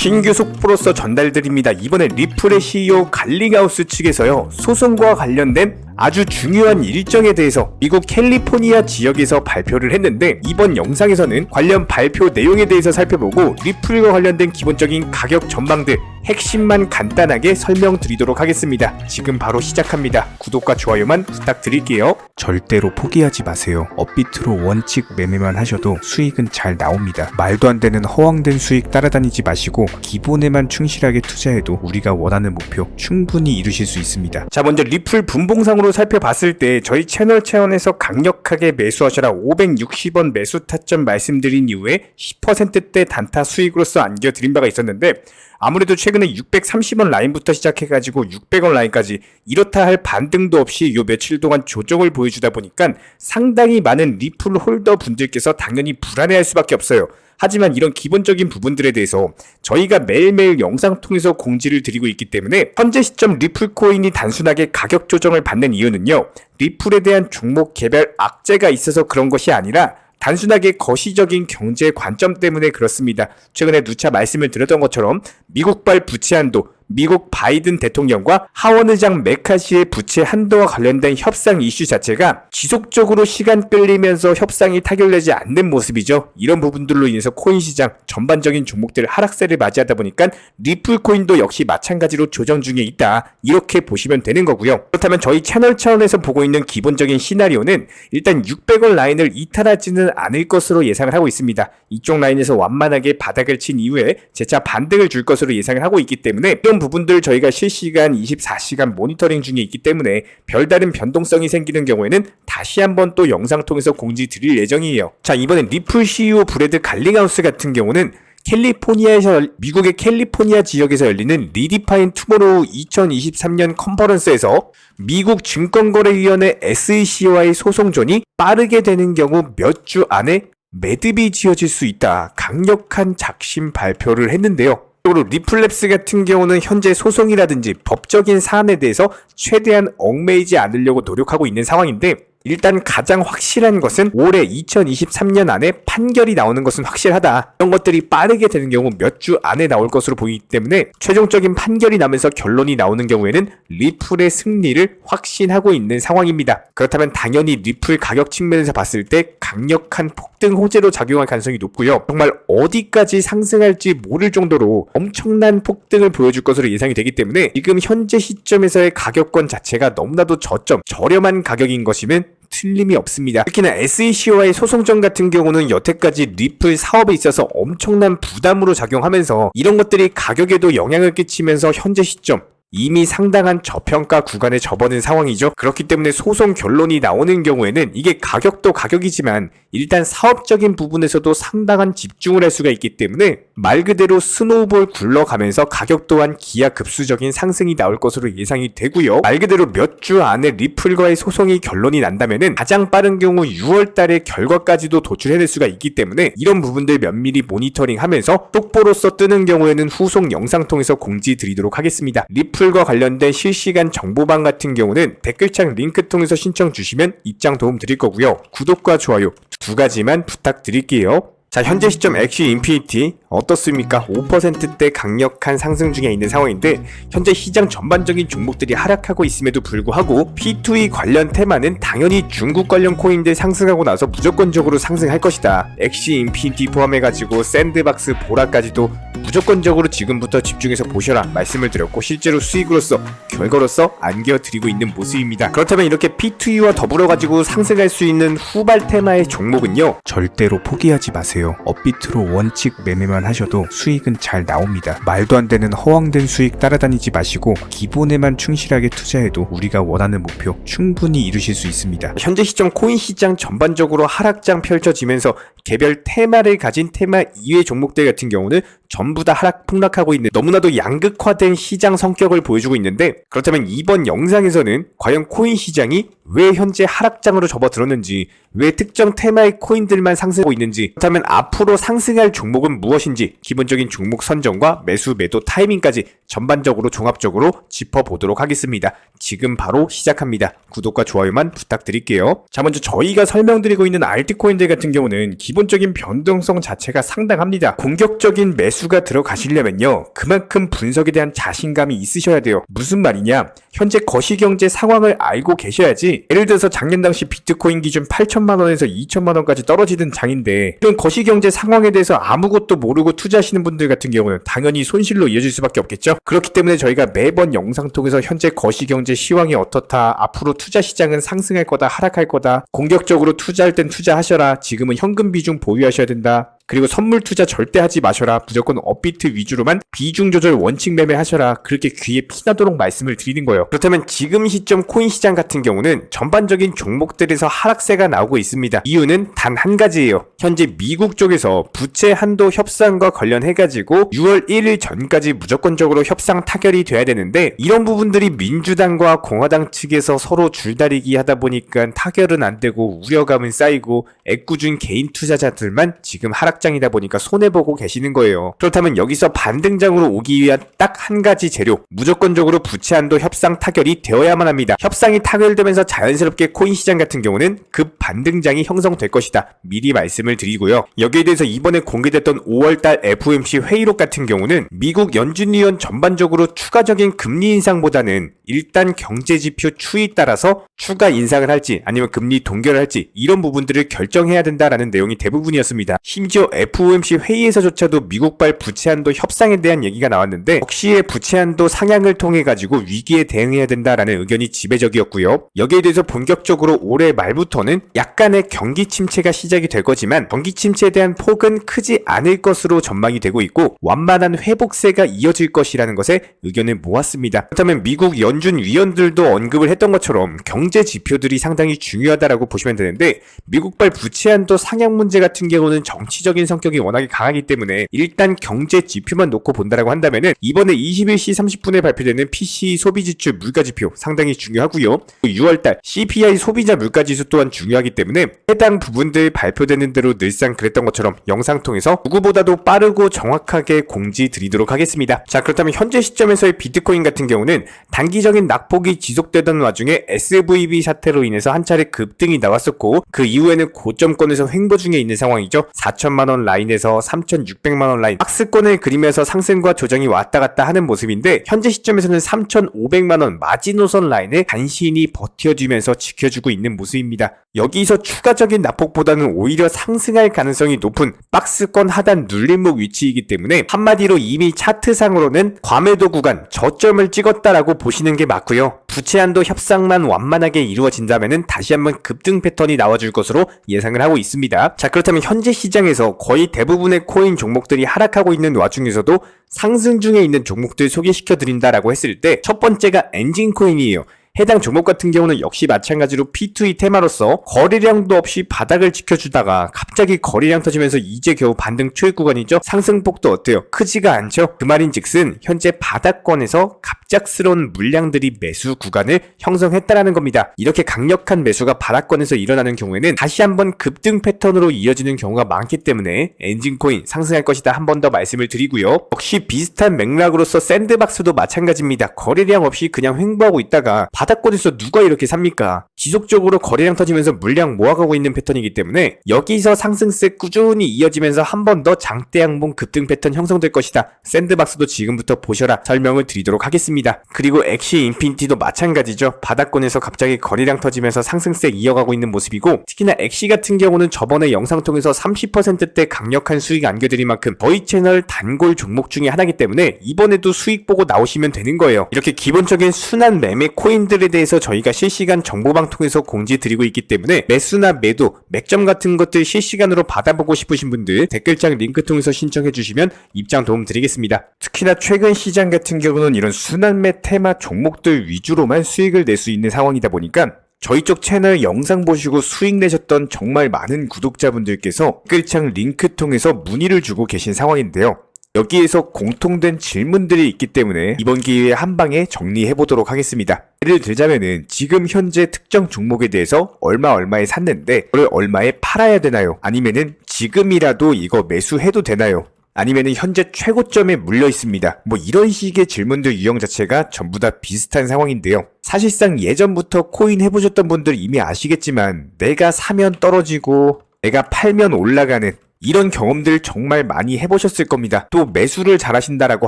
신규 속보로서 전달드립니다. 이번에 리플의 CEO 갈링하우스 측에서요 소송과 관련된 아주 중요한 일정에 대해서 미국 캘리포니아 지역에서 발표를 했는데 이번 영상에서는 관련 발표 내용에 대해서 살펴보고 리플과 관련된 기본적인 가격 전망들 핵심만 간단하게 설명드리도록 하겠습니다. 지금 바로 시작합니다. 구독과 좋아요만 부탁드릴게요. 절대로 포기하지 마세요. 업비트로 원칙 매매만 하셔도 수익은 잘 나옵니다. 말도 안 되는 허황된 수익 따라다니지 마시고 기본에만 충실하게 투자해도 우리가 원하는 목표 충분히 이루실 수 있습니다. 자, 먼저 리플 분봉상으로 살펴봤을 때 저희 채널 차원에서 강력하게 매수하셔라 560원 매수 타점 말씀드린 이후에 10%대 단타 수익으로서 안겨드린 바가 있었는데 아무래도 최근에 630원 라인부터 시작해가지고 600원 라인까지 이렇다 할 반등도 없이 요 며칠 동안 조정을 보여주다 보니까 상당히 많은 리플 홀더 분들께서 당연히 불안해할 수밖에 없어요. 하지만 이런 기본적인 부분들에 대해서 저희가 매일매일 영상 통해서 공지를 드리고 있기 때문에 현재 시점 리플 코인이 단순하게 가격 조정을 받는 이유는요. 리플에 대한 종목 개별 악재가 있어서 그런 것이 아니라 단순하게 거시적인 경제 관점 때문에 그렇습니다. 최근에 누차 말씀을 드렸던 것처럼 미국발 부채 한도, 미국 바이든 대통령과 하원 의장 메카시의 부채 한도와 관련된 협상 이슈 자체가 지속적으로 시간 끌리면서 협상이 타결되지 않는 모습이죠. 이런 부분들로 인해서 코인 시장 전반적인 종목들 하락세를 맞이하다 보니까 리플 코인도 역시 마찬가지로 조정 중에 있다. 이렇게 보시면 되는 거고요. 그렇다면 저희 채널 차원에서 보고 있는 기본적인 시나리오는 일단 600원 라인을 이탈하지는 않을 것으로 예상을 하고 있습니다. 이쪽 라인에서 완만하게 바닥을 친 이후에 재차 반등을 줄 것으로 예상을 하고 있기 때문에 이런 부분들 저희가 실시간 24시간 모니터링 중에 있기 때문에 별다른 변동성이 생기는 경우에는 다시 한번 또 영상 통해서 공지 드릴 예정이에요. 자, 이번엔 리플 CEO 브래드 갈링하우스 같은 경우는 캘리포니아에서 열- 미국의 캘리포니아 지역에서 열리는 리디파인 투모로우 2023년 컨퍼런스에서 미국 증권거래위원회 SEC와의 소송전이 빠르게 되는 경우 몇 주 안에 매듭이 지어질 수 있다. 강력한 작심 발표를 했는데요. 로 리플랩스 같은 경우는 현재 소송이라든지 법적인 사안에 대해서 최대한 얽매이지 않으려고 노력하고 있는 상황인데 일단 가장 확실한 것은 올해 2023년 안에 판결이 나오는 것은 확실하다. 이런 것들이 빠르게 되는 경우 몇 주 안에 나올 것으로 보이기 때문에 최종적인 판결이 나면서 결론이 나오는 경우에는 리플의 승리를 확신하고 있는 상황입니다. 그렇다면 당연히 리플 가격 측면에서 봤을 때 강력한 폭등 호재로 작용할 가능성이 높고요. 정말 어디까지 상승할지 모를 정도로 엄청난 폭등을 보여줄 것으로 예상이 되기 때문에 지금 현재 시점에서의 가격권 자체가 너무나도 저점, 저렴한 가격인 것이면 틀림이 없습니다. 특히나 SEC와의 소송전 같은 경우는 여태까지 리플 사업에 있어서 엄청난 부담으로 작용하면서 이런 것들이 가격에도 영향을 끼치면서 현재 시점 이미 상당한 저평가 구간에 접어든 상황이죠. 그렇기 때문에 소송 결론이 나오는 경우에는 이게 가격도 가격이지만 일단 사업적인 부분에서도 상당한 집중을 할 수가 있기 때문에 말 그대로 스노우볼 굴러가면서 가격 또한 기하급수적인 상승이 나올 것으로 예상이 되고요. 말 그대로 몇 주 안에 리플과의 소송이 결론이 난다면은 가장 빠른 경우 6월 달에 결과까지도 도출해낼 수가 있기 때문에 이런 부분들 면밀히 모니터링 하면서 똑보로써 뜨는 경우에는 후속 영상 통해서 공지 드리도록 하겠습니다. 리플 과 관련된 실시간 정보방 같은 경우는 댓글창 링크 통해서 신청 주시면 입장 도움 드릴 거고요. 구독과 좋아요 두 가지만 부탁드릴게요. 자, 현재 시점 엑시 인피니티 어떻습니까? 5%대 강력한 상승 중에 있는 상황인데 현재 시장 전반적인 종목들이 하락하고 있음에도 불구하고 P2E 관련 테마는 당연히 중국 관련 코인들 상승하고 나서 무조건적으로 상승할 것이다. 엑시 인피니티 포함해가지고 샌드박스 보라까지도 무조건적으로 지금부터 집중해서 보셔라 말씀을 드렸고 실제로 수익으로서 결과로서 안겨드리고 있는 모습입니다. 그렇다면 이렇게 P2E와 더불어 가지고 상승할 수 있는 후발 테마의 종목은요 절대로 포기하지 마세요. 업비트로 원칙 매매만 하셔도 수익은 잘 나옵니다. 말도 안 되는 허황된 수익 따라다니지 마시고 기본에만 충실하게 투자해도 우리가 원하는 목표 충분히 이루실 수 있습니다. 현재 시점 코인 시장 전반적으로 하락장 펼쳐지면서 개별 테마를 가진 테마 이외 종목들 같은 경우는 전부 다 하락 폭락하고 있는 너무나도 양극화된 시장 성격을 보여주고 있는데 그렇다면 이번 영상에서는 과연 코인 시장이 왜 현재 하락장으로 접어들었는지 왜 특정 테마의 코인들만 상승하고 있는지 그렇다면 앞으로 상승할 종목은 무엇인지 기본적인 종목 선정과 매수 매도 타이밍까지 전반적으로 종합적으로 짚어보도록 하겠습니다. 지금 바로 시작합니다. 구독과 좋아요만 부탁드릴게요. 자 먼저 저희가 설명드리고 있는 알트코인들 같은 경우는 기본 기본적인 변동성 자체가 상당합니다. 공격적인 매수가 들어가시려면요. 그만큼 분석에 대한 자신감이 있으셔야 돼요. 무슨 말이냐? 현재 거시경제 상황을 알고 계셔야지. 예를 들어서 작년 당시 비트코인 기준 8천만 원에서 2천만 원까지 떨어지는 장인데 이런 거시경제 상황에 대해서 아무것도 모르고 투자하시는 분들 같은 경우는 당연히 손실로 이어질 수밖에 없겠죠. 그렇기 때문에 저희가 매번 영상 통해서 현재 거시경제 시황이 어떻다, 앞으로 투자 시장은 상승할 거다, 하락할 거다, 공격적으로 투자할 땐 투자하셔라, 지금은 현금 비중 보유하셔야 된다. 그리고 선물 투자 절대 하지 마셔라. 무조건 업비트 위주로만 비중 조절 원칙 매매 하셔라. 그렇게 귀에 피나도록 말씀을 드리는 거예요. 그렇다면 지금 시점 코인 시장 같은 경우는 전반적인 종목들에서 하락세가 나오고 있습니다. 이유는 단 한 가지예요. 현재 미국 쪽에서 부채 한도 협상과 관련해가지고 6월 1일 전까지 무조건적으로 협상 타결이 돼야 되는데 이런 부분들이 민주당과 공화당 측에서 서로 줄다리기 하다 보니까 타결은 안 되고 우려감은 쌓이고 애꿎은 개인 투자자들만 지금 하락 장이다 보니까 손해보고 계시는 거예요. 그렇다면 여기서 반등장으로 오기 위한 딱 한 가지 재료 무조건적으로 부채 한도 협상 타결이 되어야만 합니다. 협상이 타결되면서 자연스럽게 코인 시장 같은 경우는 급 반등장이 형성될 것이다. 미리 말씀을 드리고요. 여기에 대해서 이번에 공개됐던 5월달 FOMC 회의록 같은 경우는 미국 연준위원 전반적으로 추가적인 금리 인상보다는 일단 경제 지표 추이 따라서 추가 인상을 할지 아니면 금리 동결을 할지 이런 부분들을 결정해야 된다라는 내용이 대부분이었습니다. 심지어 FOMC 회의에서조차도 미국발 부채 한도 협상에 대한 얘기가 나왔는데 역시의 부채 한도 상향을 통해 가지고 위기에 대응해야 된다라는 의견이 지배적이었고요. 여기에 대해서 본격적으로 올해 말부터는 약간의 경기 침체가 시작이 될 거지만 경기 침체에 대한 폭은 크지 않을 것으로 전망이 되고 있고 완만한 회복세가 이어질 것이라는 것에 의견을 모았습니다. 그렇다면 미국 연준 위원들도 언급을 했던 것처럼 경제 지표들이 상당히 중요하다라고 보시면 되는데 미국발 부채 한도 상향 문제 같은 경우는 정치적인 성격이 워낙에 강하기 때문에 일단 경제 지표만 놓고 본다라고 한다면은 이번에 21시 30분에 발표되는 PC 소비 지출 물가 지표 상당히 중요하고요. 6월달 CPI 소비자 물가 지수 또한 중요하기 때문에 해당 부분들 발표되는 대로 늘상 그랬던 것처럼 영상 통해서 누구보다도 빠르고 정확하게 공지 드리도록 하겠습니다. 자 그렇다면 현재 시점에서의 비트코인 같은 경우는 단기적인 낙폭이 지속되던 와중에 SVB 사태로 인해서 한 차례 급등이 나왔었고 그 이후에는 고점권에서 횡보 중에 있는 상황이죠. 4천만 원 라인에서 3,600만 원 라인 박스권을 그리면서 상승과 조정이 왔다 갔다 하는 모습인데 현재 시점에서는 3,500만 원 마지노선 라인을 간신히 버텨주면서 지켜주고 있는 모습입니다. 여기서 추가적인 낙폭보다는 오히려 상승할 가능성이 높은 박스권 하단 눌림목 위치이기 때문에 한마디로 이미 차트상으로는 과매도 구간 저점을 찍었다라고 보시는 게 맞고요. 부채 한도 협상만 완만하게 이루어진다면 다시 한번 급등 패턴이 나와줄 것으로 예상을 하고 있습니다. 자 그렇다면 현재 시장에 서 거의 대부분의 코인 종목들이 하락하고 있는 와중에서도 상승 중에 있는 종목들 소개시켜 드린다라고 했을 때 첫 번째가 엔진 코인이에요. 해당 종목 같은 경우는 역시 마찬가지로 P2E 테마로서 거래량도 없이 바닥을 지켜주다가 갑자기 거래량 터지면서 이제 겨우 반등 초입 구간이죠. 상승폭도 어때요? 크지가 않죠? 그 말인즉슨 현재 바닥권에서 갑작스러운 물량들이 매수 구간을 형성했다라는 겁니다. 이렇게 강력한 매수가 바닥권에서 일어나는 경우에는 다시 한번 급등 패턴으로 이어지는 경우가 많기 때문에 엔진코인 상승할 것이다 한 번 더 말씀을 드리고요. 역시 비슷한 맥락으로서 샌드박스도 마찬가지입니다. 거래량 없이 그냥 횡보하고 있다가 바 닥권에서 누가 이렇게 삽니까? 지속적으로 거래량 터지면서 물량 모아가고 있는 패턴이기 때문에 여기서 상승세 꾸준히 이어지면서 한 번 더 장대 양봉 급등 패턴 형성될 것이다. 샌드박스도 지금부터 보셔라 설명을 드리도록 하겠습니다. 그리고 엑시 인피니티도 마찬가지죠. 바닥권에서 갑자기 거래량 터지면서 상승세 이어가고 있는 모습이고 특히나 엑시 같은 경우는 저번에 영상 통해서 30%대 강력한 수익 안겨드린 만큼 저희 채널 단골 종목 중에 하나이기 때문에 이번에도 수익 보고 나오시면 되는 거예요. 이렇게 기본적인 순환 매매 코인 들에 대해서 저희가 실시간 정보방 통해서 공지 드리고 있기 때문에 매수나 매도, 맥점 같은 것들 실시간으로 받아보고 싶으신 분들 댓글창 링크 통해서 신청해 주시면 입장 도움 드리겠습니다. 특히나 최근 시장 같은 경우는 이런 순환매 테마 종목들 위주로만 수익을 낼 수 있는 상황이다 보니까 저희 쪽 채널 영상 보시고 수익 내셨던 정말 많은 구독자분들께서 댓글창 링크 통해서 문의를 주고 계신 상황인데요. 여기에서 공통된 질문들이 있기 때문에 이번 기회에 한 방에 정리해 보도록 하겠습니다. 예를 들자면은 지금 현재 특정 종목에 대해서 얼마 얼마에 샀는데 그걸 얼마에 팔아야 되나요? 아니면은 지금이라도 이거 매수해도 되나요? 아니면은 현재 최고점에 물려 있습니다. 뭐 이런 식의 질문들 유형 자체가 전부 다 비슷한 상황인데요. 사실상 예전부터 코인 해보셨던 분들 이미 아시겠지만 내가 사면 떨어지고 내가 팔면 올라가는 이런 경험들 정말 많이 해보셨을 겁니다. 또 매수를 잘하신다라고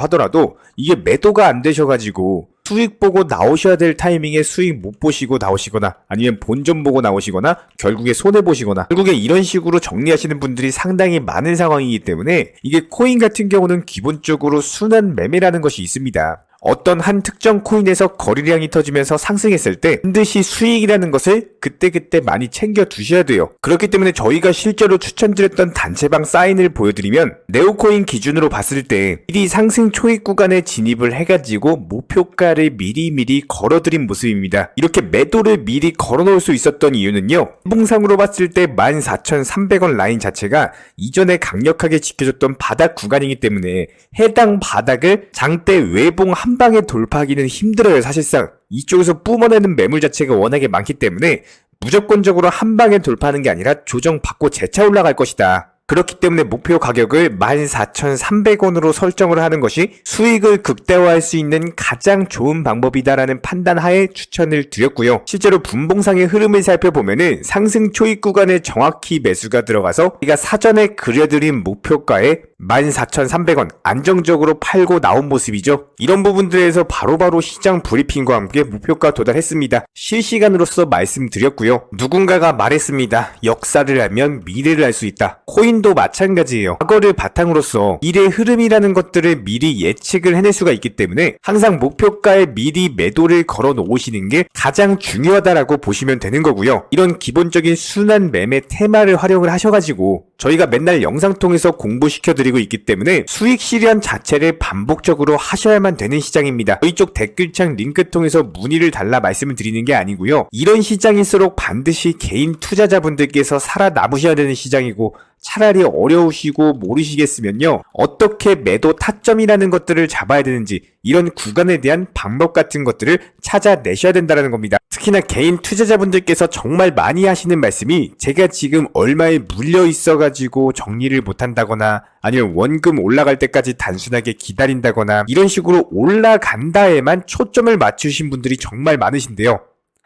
하더라도 이게 매도가 안 되셔가지고 수익 보고 나오셔야 될 타이밍에 수익 못 보시고 나오시거나 아니면 본전 보고 나오시거나 결국에 손해 보시거나 결국에 이런 식으로 정리하시는 분들이 상당히 많은 상황이기 때문에 이게 코인 같은 경우는 기본적으로 순환 매매라는 것이 있습니다. 어떤 한 특정 코인에서 거래량이 터지면서 상승했을 때 반드시 수익이라는 것을 그때그때 많이 챙겨 두셔야 돼요. 그렇기 때문에 저희가 실제로 추천드렸던 단체방 사인을 보여드리면 네오코인 기준으로 봤을 때 미리 상승 초입 구간에 진입을 해가지고 목표가를 미리미리 걸어드린 모습입니다. 이렇게 매도를 미리 걸어놓을 수 있었던 이유는요. 봉상으로 봤을 때 14,300원 라인 자체가 이전에 강력하게 지켜줬던 바닥 구간이기 때문에 해당 바닥을 장대 외봉 한 방에 돌파하기는 힘들어요, 사실상. 이쪽에서 뿜어내는 매물 자체가 워낙에 많기 때문에 무조건적으로 한 방에 돌파하는 게 아니라 조정받고 재차 올라갈 것이다. 그렇기 때문에 목표 가격을 14,300원으로 설정을 하는 것이 수익을 극대화할 수 있는 가장 좋은 방법이다라는 판단 하에 추천을 드렸고요. 실제로 분봉상의 흐름을 살펴보면은 상승 초입 구간에 정확히 매수가 들어가서 우리가 사전에 그려드린 목표가에 14,300원 안정적으로 팔고 나온 모습이죠. 이런 부분들에서 바로바로 시장 브리핑과 함께 목표가 도달했습니다. 실시간으로서 말씀드렸고요. 누군가가 말했습니다. 역사를 알면 미래를 알 수 있다. 코인도 마찬가지예요. 과거를 바탕으로서 미래 흐름이라는 것들을 미리 예측을 해낼 수가 있기 때문에 항상 목표가에 미리 매도를 걸어 놓으시는 게 가장 중요하다라고 보시면 되는 거고요. 이런 기본적인 순환 매매 테마를 활용을 하셔가지고 저희가 맨날 영상 통해서 공부시켜드리고 있기 때문에 수익 실현 자체를 반복적으로 하셔야만 되는 시장입니다. 저희 쪽 댓글창 링크 통해서 문의를 달라 말씀을 드리는 게 아니고요. 이런 시장일수록 반드시 개인 투자자분들께서 살아남으셔야 되는 시장이고 차라리 어려우시고 모르시겠으면요. 어떻게 매도 타점이라는 것들을 잡아야 되는지 이런 구간에 대한 방법 같은 것들을 찾아내셔야 된다는 겁니다. 특히나 개인 투자자분들께서 정말 많이 하시는 말씀이 제가 지금 얼마에 물려 있어가지고 정리를 못한다거나 아니면 원금 올라갈 때까지 단순하게 기다린다거나 이런 식으로 올라간다에만 초점을 맞추신 분들이 정말 많으신데요.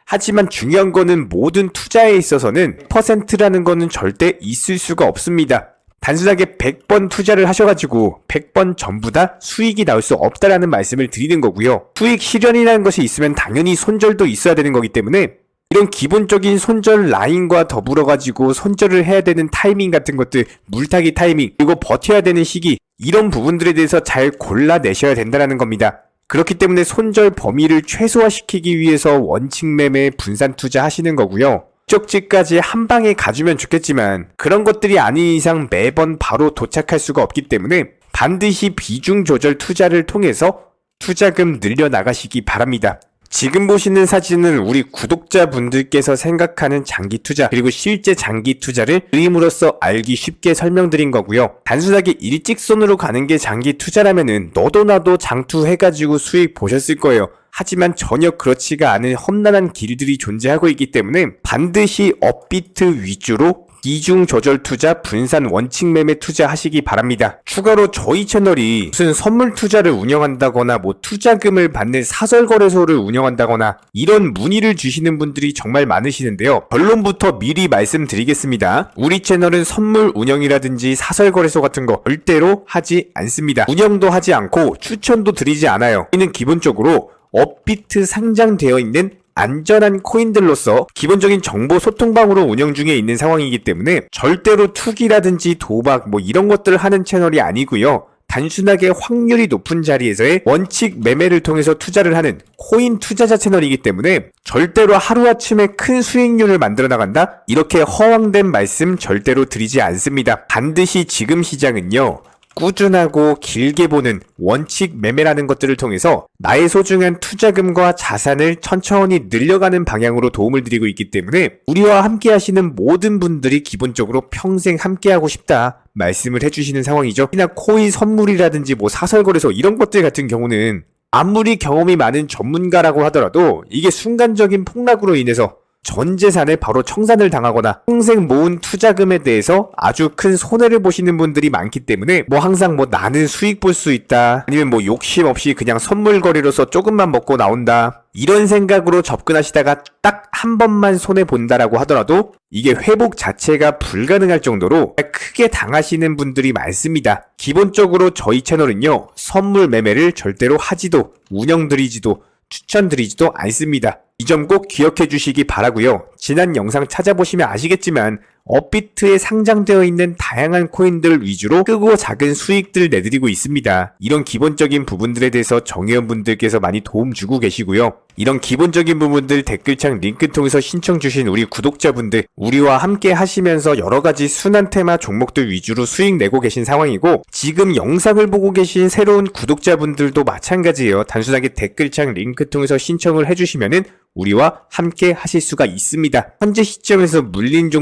하지만 중요한 거는 모든 투자에 있어서는 퍼센트라는 거는 절대 있을 수가 없습니다. 단순하게 100번 투자를 하셔가지고 100번 전부 다 수익이 나올 수 없다라는 말씀을 드리는 거고요. 수익 실현이라는 것이 있으면 당연히 손절도 있어야 되는 거기 때문에 이런 기본적인 손절 라인과 더불어 가지고 손절을 해야 되는 타이밍 같은 것들, 물타기 타이밍, 그리고 버텨야 되는 시기, 이런 부분들에 대해서 잘 골라내셔야 된다는 겁니다. 그렇기 때문에 손절 범위를 최소화시키기 위해서 원칙 매매 분산 투자 하시는 거고요. 쪽지까지 한 방에 가주면 좋겠지만 그런 것들이 아닌 이상 매번 바로 도착할 수가 없기 때문에 반드시 비중 조절 투자를 통해서 투자금 늘려 나가시기 바랍니다. 지금 보시는 사진은 우리 구독자분들께서 생각하는 장기 투자 그리고 실제 장기 투자를 그림으로써 알기 쉽게 설명드린 거고요. 단순하게 일직선으로 가는 게 장기 투자라면은 너도 나도 장투해가지고 수익 보셨을 거예요. 하지만 전혀 그렇지가 않은 험난한 길들이 존재하고 있기 때문에 반드시 업비트 위주로 이중 조절 투자, 분산 원칙 매매 투자 하시기 바랍니다. 추가로 저희 채널이 무슨 선물 투자를 운영한다거나 뭐 투자금을 받는 사설 거래소를 운영한다거나 이런 문의를 주시는 분들이 정말 많으시는데요. 결론부터 미리 말씀드리겠습니다. 우리 채널은 선물 운영이라든지 사설 거래소 같은 거 절대로 하지 않습니다. 운영도 하지 않고 추천도 드리지 않아요. 이는 기본적으로 업비트 상장되어 있는 안전한 코인들로서 기본적인 정보 소통방으로 운영 중에 있는 상황이기 때문에 절대로 투기라든지 도박 뭐 이런 것들을 하는 채널이 아니고요. 단순하게 확률이 높은 자리에서의 원칙 매매를 통해서 투자를 하는 코인 투자자 채널이기 때문에 절대로 하루아침에 큰 수익률을 만들어 나간다? 이렇게 허황된 말씀 절대로 드리지 않습니다. 반드시 지금 시장은요. 꾸준하고 길게 보는 원칙 매매라는 것들을 통해서 나의 소중한 투자금과 자산을 천천히 늘려가는 방향으로 도움을 드리고 있기 때문에 우리와 함께 하시는 모든 분들이 기본적으로 평생 함께 하고 싶다 말씀을 해주시는 상황이죠. 특히나 코인 선물이라든지 뭐 사설거래소 이런 것들 같은 경우는 아무리 경험이 많은 전문가라고 하더라도 이게 순간적인 폭락으로 인해서 전 재산을 바로 청산을 당하거나 평생 모은 투자금에 대해서 아주 큰 손해를 보시는 분들이 많기 때문에 뭐 항상 뭐 나는 수익 볼 수 있다 아니면 뭐 욕심 없이 그냥 선물 거리로서 조금만 먹고 나온다 이런 생각으로 접근하시다가 딱 한 번만 손해 본다라고 하더라도 이게 회복 자체가 불가능할 정도로 크게 당하시는 분들이 많습니다. 기본적으로 저희 채널은요, 선물 매매를 절대로 하지도, 운영드리지도, 추천드리지도 않습니다. 이 점 꼭 기억해 주시기 바라고요. 지난 영상 찾아보시면 아시겠지만 업비트에 상장되어 있는 다양한 코인들 위주로 크고 작은 수익들 내드리고 있습니다. 이런 기본적인 부분들에 대해서 정의원분들께서 많이 도움 주고 계시고요. 이런 기본적인 부분들 댓글창 링크 통해서 신청 주신 우리 구독자분들 우리와 함께 하시면서 여러 가지 순환 테마 종목들 위주로 수익 내고 계신 상황이고 지금 영상을 보고 계신 새로운 구독자분들도 마찬가지예요. 단순하게 댓글창 링크 통해서 신청을 해주시면은 우리와 함께 하실 수가 있습니다. 현재 시점에서 물린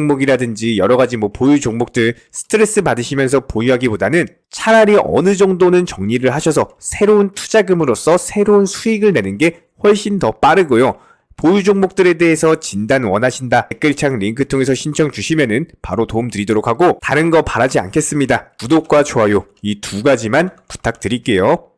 종목이라든지 여러 가지 뭐 보유 종목들 스트레스 받으시면서 보유하기보다는 차라리 어느 정도는 정리를 하셔서 새로운 투자금으로서 새로운 수익을 내는 게 훨씬 더 빠르고요. 보유 종목들에 대해서 진단 원하신다 댓글창 링크 통해서 신청 주시면은 바로 도움 드리도록 하고 다른 거 바라지 않겠습니다. 구독과 좋아요 이 두 가지만 부탁드릴게요.